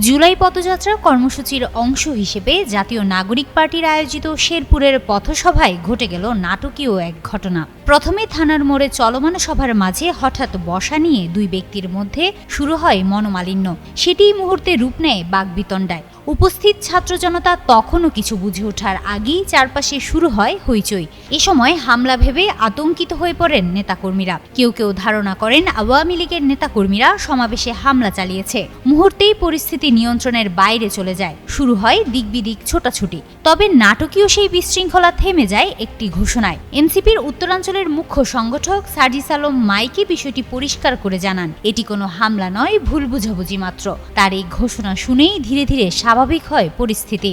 জুলাই পদযাত্রা কর্মসূচির অংশ হিসেবে জাতীয় নাগরিক পার্টির আয়োজিত শেরপুরের পথসভায় ঘটে গেল নাটকীয় এক ঘটনা। প্রথমে থানার মোড়ে চলমান সভার মাঝে হঠাৎ বসা নিয়ে দুই ব্যক্তির মধ্যে শুরু হয় মনোমালিন্য। সেটি মুহূর্তে রূপ নেয় বাগবিতণ্ডায়। উপস্থিত ছাত্র জনতা তখনও কিছু বুঝে ওঠার আগেই চারপাশে শুরু হয় হইচই। এ সময় হামলা ভেবে আতঙ্কিত হয়ে পড়েন নেতাকর্মীরা। কেউ কেউ ধারণা করেন আওয়ামী লীগের নেতাকর্মীরা সমাবেশে হামলা চালিয়েছে। মুহূর্তেই পরিস্থিতি নিয়ন্ত্রণের বাইরে চলে যায়। শুরু হয় দিকবিদিক ছোটাছুটি। তবে নাটকীয় সেই বিশৃঙ্খলা থেমে যায় একটি ঘোষণায়। এনসিপির উত্তরাঞ্চলের মুখ্য সংগঠক সার্জিস আলম মাইকে বিষয়টি পরিষ্কার করে জানান, এটি কোনো হামলা নয়, ভুল বুঝাবুঝি মাত্র। তার এই ঘোষণা শুনেই ধীরে ধীরে স্বাভাবিক হয় পরিস্থিতি।